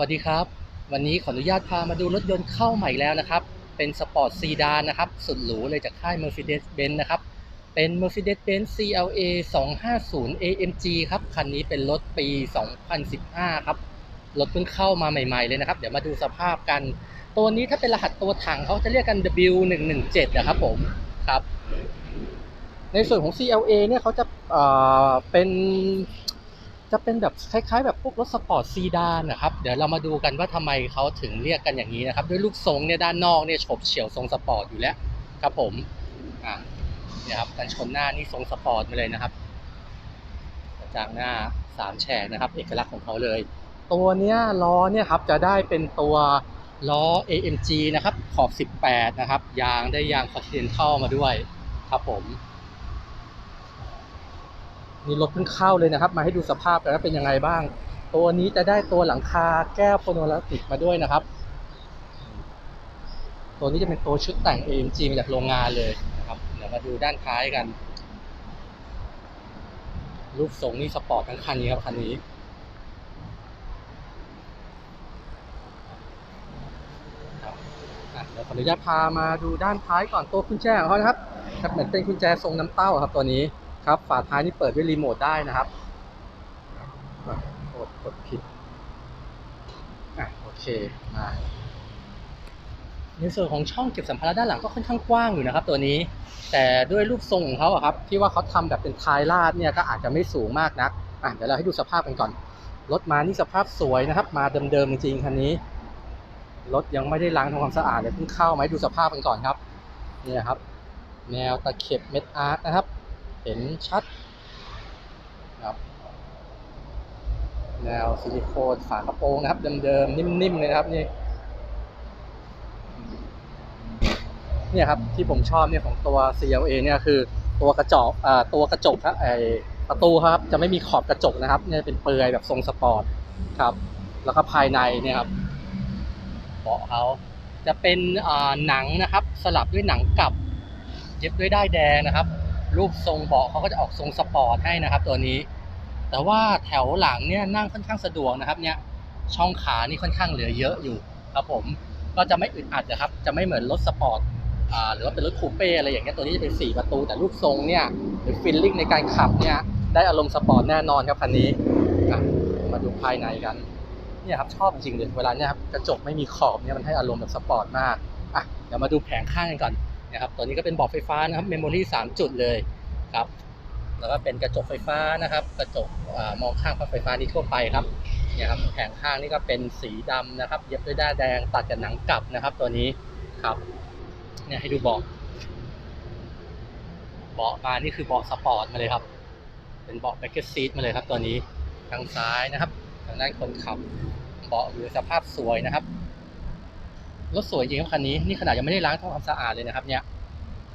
วัสดีครับ วันนี้ขออนุญาตพามาดูรถยนต์เข้าใหม่แล้วนะครับ เป็นสปอร์ตซีดานนะครับ สุดหรูเลยจากค่าย Mercedes-Benz นะครับ เป็น Mercedes-Benz CLA 250 AMG ครับ คันนี้เป็นรถปี 2015 ครับ รถเพิ่งเข้ามาใหม่ ๆ เลยนะครับ เดี๋ยวมาดูสภาพกัน ตัวนี้ถ้าเป็นรหัสตัวถังเขาจะเรียกกัน W117 นะครับผม ครับ ในส่วนของ CLA เนี่ยเขาจะเอ่อเป็น จะเป็นแบบคล้ายๆ แบบพวกรถสปอร์ตซีดานนะครับ เดี๋ยวเรามาดูกันว่าทำไมเขาถึงเรียกกันอย่างนี้นะครับ ด้วยรูปทรงเนี่ยด้านนอกเนี่ยโฉบเฉี่ยวทรงสปอร์ตอยู่แล้วครับผมอะเนี่ยครับกันชนหน้านี่ทรงสปอร์ตมาเลยนะครับกระจังหน้าสามแฉกนะครับ เอกลักษณ์ของเขาเลย ตัวเนี้ยล้อเนี่ยครับจะได้เป็นตัวล้อ AMG นะครับขอบ 18 นะครับ ยางได้ยาง Continental มาด้วยครับผม นี่รถเพิ่งเข้าเลยนะครับ มาให้ดูสภาพกันว่าเป็นยังไงบ้าง ตัวนี้จะได้ตัวหลังคาแก้วโพโนลาติกมาด้วยนะครับ ตัวนี้จะเป็นตัวชุดแต่ง AMG มาจากโรงงานเลยนะครับ เดี๋ยวมาดูด้านท้ายกัน รูปทรงนี่สปอร์ตทั้งคันนี้ครับคันนี้เดี๋ยวขออนุญาตพามาดูด้านท้ายก่อนตัวกุญแจของเขานะครับ ครับเหมือนเป็นกุญแจทรงน้ำเต้าครับตัวนี้ ครับฝาท้ายนี่เปิดด้วยรีโมทได้นะครับกดกดผิดอะโอเคมาในส่วนของช่องเก็บสัมภาระด้านหลังก็ค่อนข้างกว้างอยู่นะครับ ตัวนี้ แต่ด้วยรูปทรงของเขาอะครับ ที่ว่าเขาทำแบบเป็นท้ายลาดเนี่ยก็อาจจะไม่สูงมากนักอะเดี๋ยวเราให้ดูสภาพกันก่อนรถมานี่สภาพสวยนะครับ มาเดิมๆจริงๆคันนี้รถยังไม่ได้ล้างทำความสะอาดเลยเพิ่งเข้ามาให้ดูสภาพกันก่อนครับเนี่ยครับ แนวตะเข็บเม็ดอาร์ตนะครับ เห็นชัดครับ แนวซิลิโคนฝากระโปรงนะครับ เดิมๆ นิ่มๆ เลยนะครับนี่เนี่ยครับที่ผมชอบเนี่ยของตัว CLA เนี่ยคือตัวกระจกอ่าตัวกระจกครับไอประตูครับจะไม่มีขอบกระจกนะครับเนี่ยเป็นเปลือยแบบทรงสปอร์ตครับ แล้วก็ภายในเนี่ยครับเบาะเขาจะเป็นอ่าหนังนะครับ สลับด้วยหนังกลับ เย็บด้วยด้ายแดงนะครับ รูปทรงเบาะเขาก็จะออกทรงสปอร์ตให้นะครับ ตัวนี้ แต่ว่าแถวหลังเนี่ยนั่งค่อนข้างสะดวกนะครับเนี่ยช่องขานี่ค่อนข้างเหลือเยอะอยู่ครับผมก็จะไม่อึดอัดนะครับจะไม่เหมือนรถสปอร์ตหรือว่าเป็นรถคูเป้อะไรอย่างเงี้ยตัวนี้จะเป็น4ประตู แต่รูปทรงเนี่ยหรือฟีลลิ่งในการขับเนี่ยได้อารมณ์สปอร์ตแน่นอนครับคันนี้มาดูภายในกันเนี่ยครับชอบจริงเลยเวลาเนี่ยครับกระจกไม่มีขอบเนี่ยมันให้อารมณ์แบบสปอร์ตมากอะเดี๋ยวมาดูแผงข้างกันก่อน นะครับตัวนี้ก็เป็นเบาะไฟฟ้านะครับเมมโมรี่สามจุดเลยครับแล้วก็เป็นกระจกไฟฟ้านะครับ กระจกอมองข้างไฟฟ้านี่ทั่วไปครับเนี่ยครับแผงข้างนี่ก็เป็นสีดำนะครับ เย็บด้วยด้ายแดงตัดกับหนังกลับนะครับ ตัวนี้ครับเนี่ยให้ดูเบาะเบาะมานี่คือเบาะสปอร์ตมาเลยครับ เป็นเบาะแบ็กเก็ตซีทมาเลยครับ ตัวนี้ทางซ้ายนะครับ ทางด้านคนขับเบาะอยู่สภาพสวยนะครับ รถสวยจริงครับคันนี้นี่ขนาดยังไม่ได้ล้างทำความสะอาดเลยนะครับเนี่ย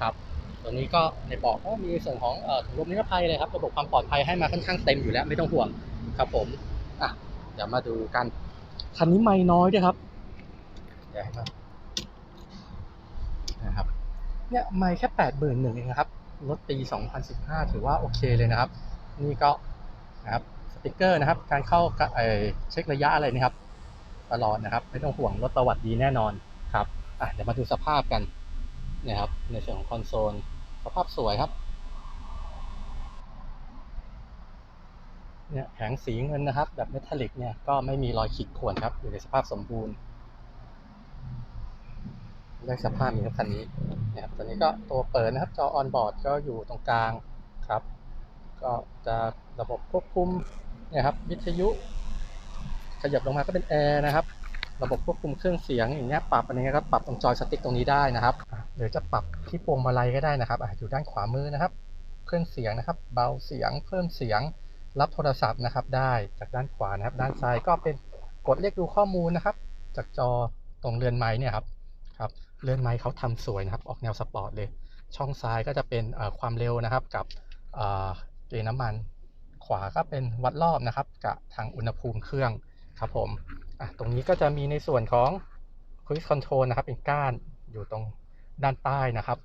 ครับตัวนี้ก็ในบาะก็มีส่วนของถุงลมนิรภัยเลยครับระบบความปลอดภัยให้มาค่อนข้างเต็มอยู่แล้วไม่ต้องห่วงครับผมอะเดี๋ยวมาดูกันคันนี้ไม่น้อยด้วยครับเดี๋ยวให้มานะครับเนี่ยไม่แค่แปดหมื่นหนึ่งเองนะครับรถปี 2015 ถือว่าโอเคเลยนะครับ นี่ก็นะครับสติกเกอร์นะครับ การเข้าเอ่อเช็คระยะอะไรนะครับ ตลอดนะครับ ไม่ต้องห่วงรถประวัติดีแน่นอนครับอะเดี๋ยวมาดูสภาพกันนี่ยครับ ในส่วนของคอนโซลสภาพสวยครับ เนี่ยแผงสีเงินนะครับ แบบเมทัลลิกเนี่ยก็ไม่มีรอยขีดข่วนครับ อยู่ในสภาพสมบูรณ์ได้สภาพนี้ครับคันนี้นะครับตัวนี้ก็ตัวเปิดนะครับจอออนบอร์ดก็อยู่ตรงกลางครับ ก็จะระบบควบคุมนี่ยครับวิทยุ ยับลงมาก็เป็นแอร์นะครับระบบควบคุมเครื่องเสียงอย่างเงี้ยปรับอันนี้ก็ปรับตรงจอยสติ๊กตรงนี้ได้นะครับหรือจะปรับที่พวงมาลัยก็ได้นะครับอยู่ด้านขวามือนะครับเครื่องเสียงนะครับ เบาเสียงเพิ่มเสียงรับโทรศัพท์นะครับ ได้จากด้านขวานะครับ ด้านซ้ายก็เป็นกดเรียกดูข้อมูลนะครับ จากจอตรงเรือนไม้เนี่ยครับครับเรือนไม้เขาทำสวยนะครับ ออกแนวสปอร์ตเลย ช่องซ้ายก็จะเป็นความเร็วนะครับกับเกณฑ์น้ำมัน ขวาก็เป็นวัดรอบนะครับ กับทางอุณหภูมิเครื่อง ครับผมตรงนี้ก็จะมีในส่วนของ Cruise Control นะครับเป็นก้านอยู่ตรงด้านใต้นะครับ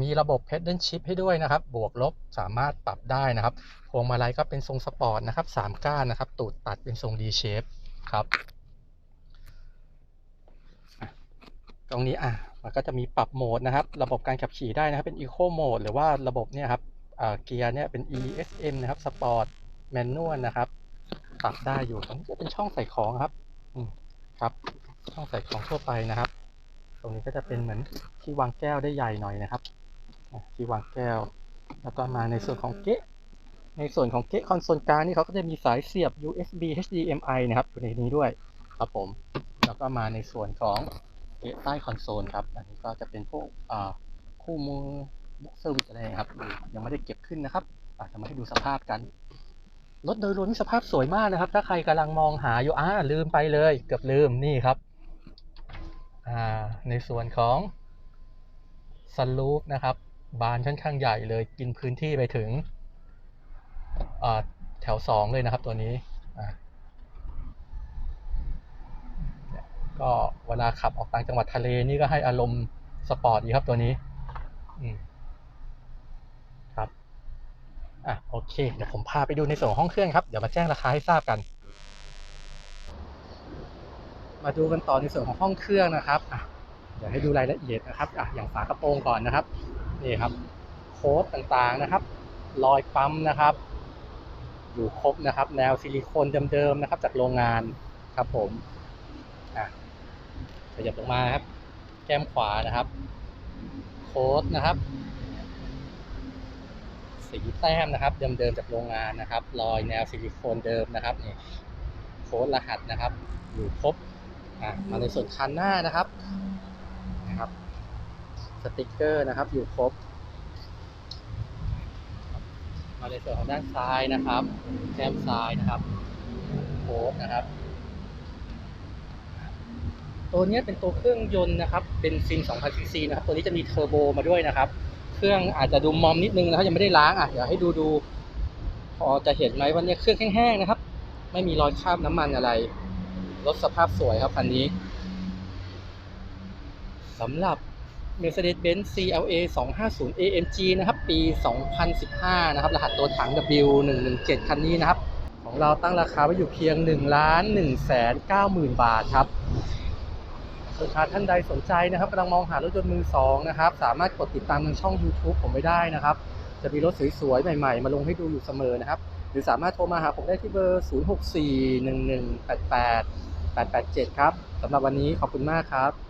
มีระบบ Pedal Shift ให้ด้วยนะครับ บวกลบสามารถปรับได้นะครับพวงมาลัยก็เป็นทรงสปอร์ตนะครับสามก้านนะครับ ตูดตัดเป็นทรง D shape ครับ ตรงนี้อะมันก็จะมีปรับโหมดนะครับ ระบบการขับขี่ได้นะครับเป็น Eco Mode หรือว่าระบบเนี่ยครับเกียร์เนี่ยเป็น ESM นะครับ Sport Manual นะครับ ปรับได้อยู่ตรงนี้จะเป็นช่องใส่ของครับ อืมครับ ช่องใส่ของทั่วไปนะครับ ตรงนี้ก็จะเป็นเหมือนที่วางแก้วได้ใหญ่หน่อยนะครับที่วางแก้ว แล้วก็มาในส่วนของเกะในส่วนของเกะคอนโซลกลางนี่เขาก็จะมีสายเสียบ USB HDMI นะครับอยู่ในนี้ด้วยครับผม แล้วก็มาในส่วนของเกะใต้คอนโซลครับ อันนี้ก็จะเป็นพวกคู่มือบุ๊กเซอร์วิสอะไรครับ ยังไม่ได้เก็บขึ้นนะครับอาจจะมาให้ดูสภาพกัน รถโดยรวมนี่สภาพสวยมากนะครับ ถ้าใครกำลังมองหาอยู่อ่าลืมไปเลย เกือบลืมนี่ครับอ่าในส่วนของสลูปนะครับ บานค่อนข้างใหญ่เลยกินพื้นที่ไปถึงแถวสองเลยนะครับตัวนี้อ่าก็เวลาขับออกต่างจังหวัดทะเลนี่ก็ให้อารมณ์สปอร์ตดีครับตัวนี้ อืม อะโอเค เดี๋ยวผมพาไปดูในส่วนของห้องเครื่องครับ เดี๋ยวมาแจ้งราคาให้ทราบกัน มาดูกันต่อในส่วนของห้องเครื่องนะครับอะเดี๋ยวให้ดูรายละเอียดนะครับอะอย่างฝากระโปรงก่อนนะครับ นี่ครับ โค้ดต่างๆนะครับ รอยปั๊มนะครับ อยู่ครบนะครับ แนวซิลิโคนเดิมๆนะครับ จากโรงงานครับผมอะขยับลงมาครับ แก้มขวานะครับ โค้ดนะครับ สีแต้มนะครับ เดิมๆจากโรงงานนะครับ รอยแนวซิลิโคนเดิมนะครับนี่โค้ดรหัสนะครับ อยู่ครบมาในส่วนคันหน้านะครับนะครับ สติกเกอร์นะครับ อยู่ครบ มาในส่วนของด้านซ้ายนะครับแก้มซ้ายนะครับโค้ดนะครับ ตัวนี้เป็นตัวเครื่องยนต์นะครับ เป็นซิน 2,000ซีซีนะครับ ตัวนี้จะมีเทอร์โบมาด้วยนะครับ เครื่องอาจจะดูมอมนิดนึงนะครับยังไม่ได้ล้างอะเดี๋ยวให้ดูดูพอจะเห็นไหมว่าเนี่ยเครื่องแห้งๆนะครับ ไม่มีรอยคราบน้ำมันอะไรรถสภาพสวยครับคันนี้สำหรับ Mercedes-Benz CLA 250 AMG นะครับ ปี 2015 นะครับ รหัสตัวถัง W117 คันนี้นะครับ ของเราตั้งราคาไว้อยู่เพียง1ล้าน1แสน90,000 บาทครับ ลูกค้าท่านใดสนใจนะครับกำลังมองหารถยนต์มือสองนะครับ สามารถกดติดตามทางช่อง YouTube ผมไว้ได้นะครับ จะมีรถสวยๆใหม่ๆ มาลงให้ดูอยู่เสมอนะครับ หรือสามารถโทรมาหาผมได้ที่เบอร์ 0641188887 ครับสำหรับวันนี้ขอบคุณมากครับ